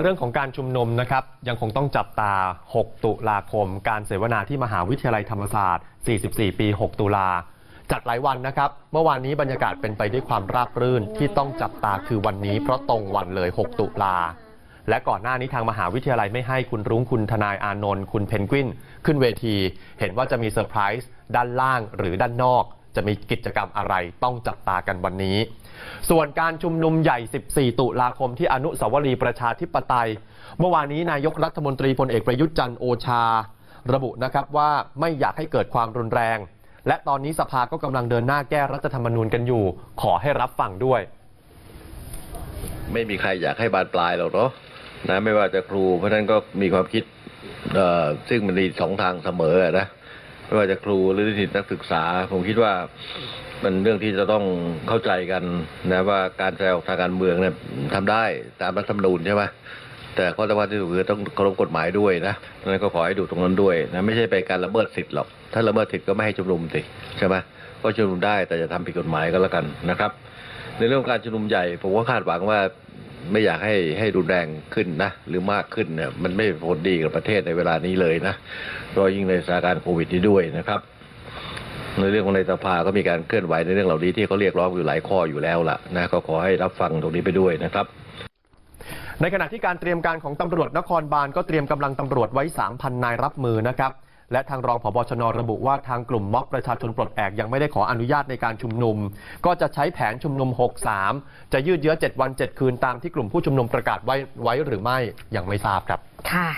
เรื่องของการชุมนุมนะครับยังคงต้องจับตา 6 ตุลาคม การเสวนาที่มหาวิทยาลัยธรรมศาสตร์ 44 ปี 6 ตุลา จัดหลายวันนะครับ เมื่อวานนี้บรรยากาศเป็นไปด้วยความราบรื่นที่ต้องจับตาคือวันนี้เพราะตรงวันเลย 6 ตุลา และก่อนหน้านี้ทางมหาวิทยาลัยไม่ให้คุณรุ้งคุณทนายอานนท์คุณเพนกวินขึ้นเวที เห็นว่าจะมีเซอร์ไพรส์ด้านล่างหรือด้านนอก จะมีกิจกรรมอะไรต้องจับตากันวันนี้ ส่วนการชุมนุมใหญ่ 14 ตุลาคมที่อนุสาวรีย์ประชาธิปไตย เมื่อวานนี้นายกรัฐมนตรีพลเอกประยุทธ์จันทร์โอชา ระบุนะครับว่าไม่อยากให้เกิดความรุนแรง และตอนนี้สภาก็กำลังเดินหน้าแก้รัฐธรรมนูญกันอยู่ ขอให้รับฟังด้วย ไม่มีใครอยากให้บานปลายหรอกเนาะนะไม่ว่าจะครูเพราะนั้นก็มีความคิดซึ่งมันมีสองทางเสมอนะ ไม่ว่าจะครูหรือนิสิตนักศึกษา ผมคิดว่ามันเรื่องที่จะต้องเข้าใจกันนะว่าการแสดงออกทางการเมืองเนี่ยทำได้ตามรัฐธรรมนูญใช่ไหมแต่ข้อสำคัญที่สุดคือต้องเคารพกฎหมายด้วยนะนั้นก็ขอให้ดูตรงนั้นด้วยนะไม่ใช่ไปการละเมิดสิทธิ์หรอก ถ้าละเมิดสิทธิ์ก็ไม่ให้ชุมนุมสิใช่ไหมก็ชุมนุมได้แต่จะทำผิดกฎหมายก็แล้วกันนะครับ ในเรื่องการชุมนุมใหญ่ผมก็คาดหวังว่า ไม่อยากให้ให้รุนแรงขึ้นนะหรือมากขึ้นเนี่ยมันไม่ผลดีกับประเทศในเวลานี้เลยนะโดยยิ่งในสถานการณ์โควิดนี้ด้วยนะครับ ในเรื่องของในสภาก็มีการเคลื่อนไหวในเรื่องเหล่านี้ที่เขาเรียกร้องอยู่หลายข้ออยู่แล้วล่ะนะก็ขอให้รับฟังตรงนี้ไปด้วยนะครับในขณะที่การเตรียมการของตำรวจนครบาลก็เตรียมกำลังตำรวจไว้ 3,000 นายรับมือนะครับ และทางรองผบชนระบุว่าทางกลุ่มม็อบประชาชนปลดแอกยังไม่ได้ขออนุญาตในการชุมนุม ก็จะใช้แผนชุมนุม 63 จะยืดเยื้อ 7 วัน 7 คืนตามที่กลุ่มผู้ชุมนุมประกาศไว้ไว้หรือไม่ยังไม่ทราบครับค่ะ